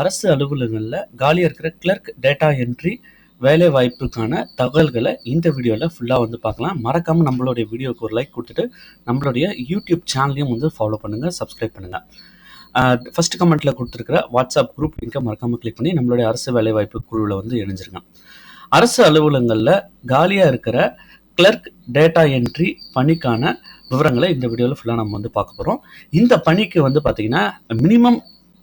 அரசு அலுவலகங்களில் காலியாக இருக்கிற கிளர்க் டேட்டா என்ட்ரி வேலை வாய்ப்புக்கான தகவல்களை இந்த வீடியோவில் ஃபுல்லாக வந்து பார்க்கலாம். மறக்காமல் நம்மளுடைய வீடியோக்கு ஒரு லைக் கொடுத்துட்டு நம்மளுடைய யூடியூப் சேனலையும் வந்து ஃபாலோ பண்ணுங்கள் சப்ஸ்கிரைப் பண்ணுங்கள் ஃபர்ஸ்ட் கமெண்ட்டில் கொடுத்துருக்கிற வாட்ஸ்அப் குரூப் லிங்கை மறக்காமல் கிளிக் பண்ணி நம்மளுடைய அரசு வேலைவாய்ப்பு குழுவில் வந்து இணைஞ்சிருங்க. அரசு அலுவலகங்களில் காலியாக இருக்கிற கிளர்க் டேட்டா என்ட்ரி பணிக்கான விவரங்களை இந்த வீடியோவில் ஃபுல்லாக நம்ம வந்து பார்க்க போகிறோம் இந்த பணிக்கு வந்து பார்த்தீங்கன்னா மினிமம்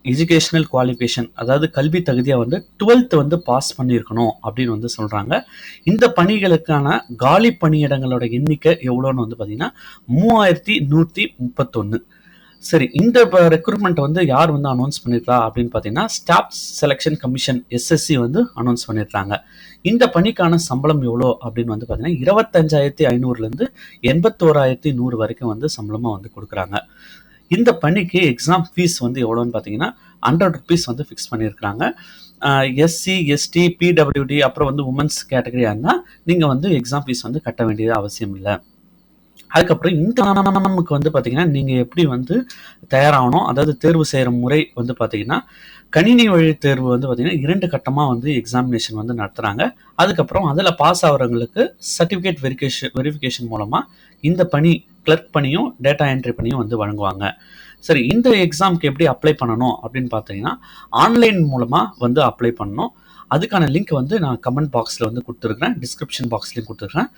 எஜுகேஷனல் குவாலிஃபிகேஷன் அதாவது கல்வி தகுதியாக வந்து டுவெல்த்து வந்து பாஸ் பண்ணியிருக்கணும் அப்படின்னு வந்து சொல்கிறாங்க இந்த பணிகளுக்கான காலி பணியிடங்களோட எண்ணிக்கை எவ்வளோன்னு வந்து பார்த்தீங்கன்னா மூவாயிரத்தி நூற்றி முப்பத்தொன்று சரி இந்த ரெக்ரூட்மெண்ட் வந்து யார் வந்து அனௌன்ஸ் பண்ணியிருக்கா அப்படின்னு பார்த்தீங்கன்னா staff selection commission S S C வந்து அனௌன்ஸ் பண்ணியிருக்காங்க இந்த பணிக்கான சம்பளம் எவ்வளோ அப்படின்னு வந்து பார்த்தீங்கன்னா இருபத்தஞ்சாயிரத்தி ஐநூறுலேருந்து எண்பத்தோராயிரத்தி நூறு வரைக்கும் வந்து சம்பளமாக வந்து கொடுக்குறாங்க. இந்த பணிக்கு எக்ஸாம் ஃபீஸ் வந்து எவ்வளோன்னு பார்த்தீங்கன்னா ஹண்ட்ரட் ருபீஸ் வந்து ஃபிக்ஸ் பண்ணியிருக்கிறாங்க. S C S T P W D அப்புறம் வந்து உமன்ஸ் கேட்டகரியாக இருந்தால் நீங்கள் வந்து எக்ஸாம் ஃபீஸ் வந்து கட்ட வேண்டியது அவசியம் இல்லை. அதுக்கப்புறம் இந்த நமக்கு வந்து பார்த்தீங்கன்னா நீங்கள் எப்படி வந்து தயாராகணும் அதாவது தேர்வு செய்கிற முறை வந்து பார்த்தீங்கன்னா கணினி வழி தேர்வு வந்து பார்த்தீங்கன்னா இரண்டு கட்டமாக வந்து எக்ஸாமினேஷன் வந்து நடத்துகிறாங்க அதுக்கப்புறம் அதில் பாஸ் ஆகிறவங்களுக்கு சர்டிஃபிகேட் வெரிஃபிகேஷன் வெரிஃபிகேஷன் மூலமாக இந்த பணி கிளர்க் பணியும் டேட்டா என்ட்ரி பணியும் வந்து வழங்குவாங்க. சரி இந்த எக்ஸாமுக்கு எப்படி அப்ளை பண்ணணும் அப்படின்னு பார்த்தீங்கன்னா ஆன்லைன் மூலமாக வந்து அப்ளை பண்ணணும். அதுக்கான லிங்க் வந்து நான் கமெண்ட் பாக்ஸில் வந்து கொடுத்துருக்கேன் டிஸ்கிரிப்ஷன் பாக்ஸ்லையும் கொடுத்துருக்கேன்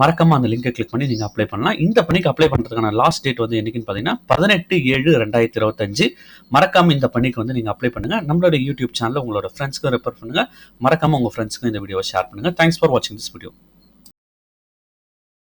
மறக்காமல் அந்த லிங்கை கிளிக் பண்ணி நீங்கள் அப்ளை பண்ணலாம். இந்த பணிக்கு அப்ளை பண்ணுறதுக்கான லாஸ்ட் டேட் வந்து என்னைக்குன்னு பார்த்தீங்கன்னா பதினெட்டு ஏழு ரெண்டாயிரத்தி இருபத்தஞ்சு. மறக்காமல் இந்த பணிக்கு வந்து நீங்கள் அப்ளை பண்ணுங்கள் நம்மளோட யூடியூப் சேனலில் உங்களோட ஃப்ரெண்ட்ஸ்க்கும் ரெஃபர் பண்ணுங்கள் மறக்காமல் உங்கள் ஃப்ரெண்ட்ஸ்க்கும் இந்த வீடியோவை ஷேர் பண்ணுங்கள் தேங்க்ஸ் ஃபார் வாட்சிங் திஸ் வீடியோ